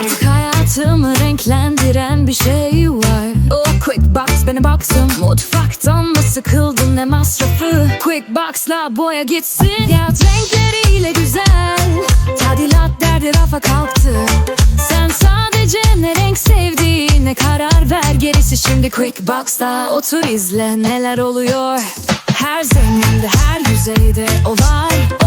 Artık hayatımı renklendiren bir şey var. Oh quick box beni baksın. Mutfaktan mı sıkıldın ne masrafı? Quick box'la boya gitsin. Fiyat renkleriyle güzel. Tadilat derdi rafa kalktı. Sen sadece ne renk sevdiğine karar ver. Gerisi şimdi quick box'ta. Otur izle neler oluyor? Her zeminde her yüzeyde o var.